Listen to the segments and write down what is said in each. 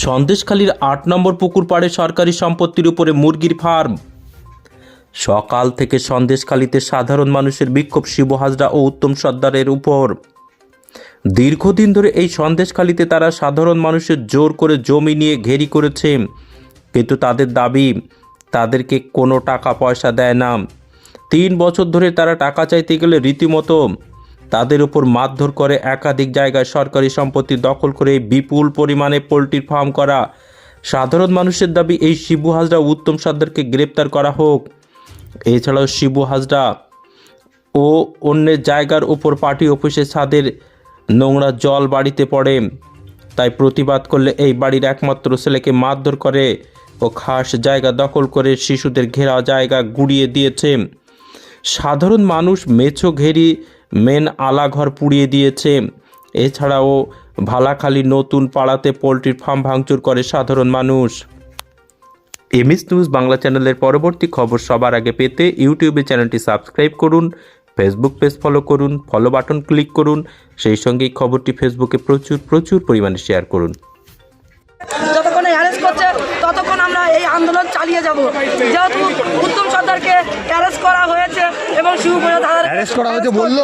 সন্দেশখালীর আট নম্বর পুকুর পাড়ে সরকারি সম্পত্তির উপরে মুরগির ফার্ম। সকাল থেকে সন্দেশখালীতে সাধারণ মানুষের বিক্ষোভ শিব হাজরা ও উত্তম সর্দারের উপর। দীর্ঘদিন ধরে এই সন্দেশখালীতে তারা সাধারণ মানুষের জোর করে জমি নিয়ে ঘেরি করেছে। কিন্তু তাদের দাবি, তাদেরকে কোনো টাকা পয়সা দেয় না। তিন বছর ধরে তারা টাকা চাইতে গেলে রীতিমতো তাদের উপর মারধর করে একাধিক জায়গায় সরকারি সম্পত্তি দখল করে বিপুল পরিমাণে পোলট্রির ফার্ম করা। সাধারণ মানুষের দাবি, এই শিবু হাজরা উত্তম সর্দারকে গ্রেপ্তার করা হোক। এছাড়াও শিবু হাজরা ও অন্যের জায়গার উপর পার্টি অফিসের ছাদের নোংরা জল বাড়িতে পড়ে। তাই প্রতিবাদ করলে এই বাড়ির একমাত্র ছেলেকে মারধর করে ও খাস জায়গা দখল করে শিশুদের ঘেরা জায়গা গুড়িয়ে দিয়েছে। সাধারণ মানুষ মেছো ঘেরি মেন আলাঘর পুড়িয়ে দিয়েছে। এছাড়াও ভালাখালী নতুন পাড়াতে পোলট্রির ফার্ম ভাঙচুর করে সাধারণ মানুষ। এমএস নিউজ বাংলা চ্যানেলের পরবর্তী খবর সবার আগে পেতে ইউটিউবে চ্যানেলটি সাবস্ক্রাইব করুন, ফেসবুক পেজ ফলো করুন ফলো বাটন ক্লিক করুন, সেই সঙ্গে খবরটি ফেসবুকে প্রচুর প্রচুর পরিমাণে শেয়ার করুন যতক্ষণ অ্যারেস্ট করছে ততক্ষণ আমরা এই আন্দোলন চালিয়ে যাব। যেহেতু উত্তম সর্দারকে অ্যারেস্ট করা হয়েছে এবং শিবপ্রসাদ দাদার অ্যারেস্ট করা হয়েছে বলল?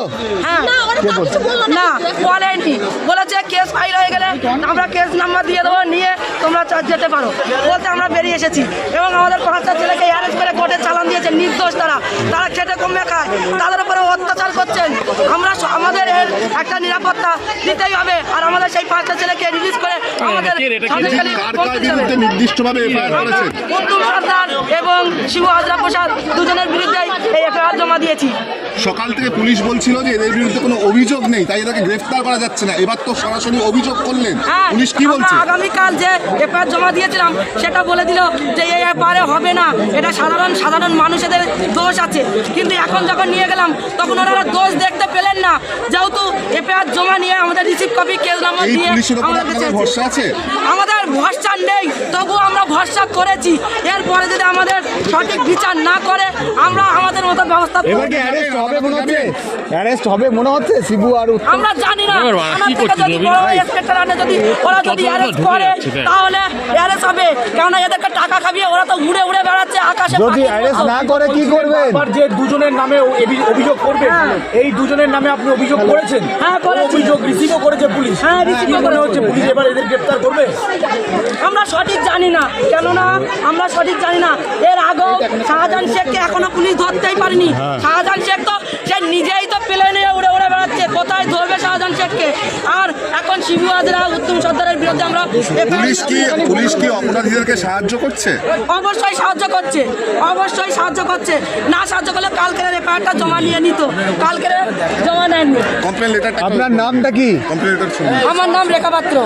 হ্যাঁ। না বলেনি। বলেছে কেস ফাইল হয়ে গেলে আমরা কেস নাম্বার দিয়ে দেবো নিয়ে তোমরা যেতে পারো। বলতে আমরা বেরিয়ে এসেছি এবং আমাদের পাঁচটা ছেলেকে অ্যারেস্ট করে কোর্টে চালান দিয়েছে নির্দোষ তারা। তারা খেটে কমে খায়। তাদের অত্যাচার করছেন। আমরা আমাদের এর একটা নিরাপত্তা দিতেই হবে। আর আমাদের সেই পাঁচটা ছেলেকে রিলিজ করে আমাদের নির্দিষ্টভাবে এবং শিব হাজরা প্রসাদ দুজনের বিরুদ্ধে এই এফআইআর জমা দিয়েছি। সকাল থেকে পুলিশ বলছিল যে এদের বিরুদ্ধে কোনো অভিযোগ নেই তাই এদেরকে গ্রেফতার করা যাচ্ছে না। এবার তো সরাসরি অভিযোগ করলেন। হ্যাঁ পুলিশ কি বলছে? আগামীকাল যে এফআইআর জমা দিয়েছিলাম সেটা বলে দিল যে এই এফআইআর হবে না। এটা সাধারণ সাধারণ মানুষেদের দোষ আছে। কিন্তু এখন যখন নিয়ে গেলাম তখন ওনারা দোষ দেখতে পেলেন না। যেহেতু এফআইআর জমা নিয়ে আমাদের রিসিভ কপি কেস নাম্বার দিয়ে আমাদের ভরসা আছে? আমাদের ভরসা নেই তবু আমরা ভরসা করেছি। এরপরে যদি আমাদের সঠিক বিচার না করে আমরা আমাদের মতো ব্যবস্থা অ্যারেস্ট হবে মনে হচ্ছে? অ্যারেস্ট হবে মনে হচ্ছে? শিবু আর আমরা জানি না। যদি বড় ইন্সপেক্টর আনে যদি ওরা যদি অ্যারেস্ট করে তাহলে অ্যারেস্ট হবে। কেননা এদেরকে টাকা খাবিয়ে ওরা তো উড়ে উড়ে বেড়াচ্ছে আকাশে যদি অ্যারেস্ট না করে কি করবেন? আবার যে দুজনের নামে অভি- অভিযোগ করবেন এই দুজনের নামে আপনি অভিযোগ করেছেন? হ্যাঁ, করেছি। অভিযোগ রিসিভও করেছে পুলিশ। হ্যাঁ, receive কি ও মনে হচ্ছে পুলিশ এবার এদের গ্রেপ্তার করবে? আমরা সঠিক জানি না কেননা আমরা সঠিক জানি না। এর আগেও শাহজাহান শেখকে এখনও পুলিশ ধরতেই পারেনি। শাহজাহান শেখ তো সে নিজেই তো প্লেনে উড়ে উড়ে বেড়াচ্ছে। কোথায় ধরবে শাহজাহান শেখকে? আর এখন শিবু হাজরা উত্তম সর্দারের বিরুদ্ধে আমরা পুলিশ কি পুলিশ কি অপরাধীদেরকে সাহায্য করছে? অবশ্যই সাহায্য করছে। অবশ্যই সাহায্য করছে। না সাহায্য করলে কালকের এফআইআরটা জমা নিয়ে নিত। কালকের জমা নেননি। কমপ্লেন লেটার আপনার নামটা কি? কমপ্লেন লেটার শুনুন। আমার নাম রেখা পাত্র।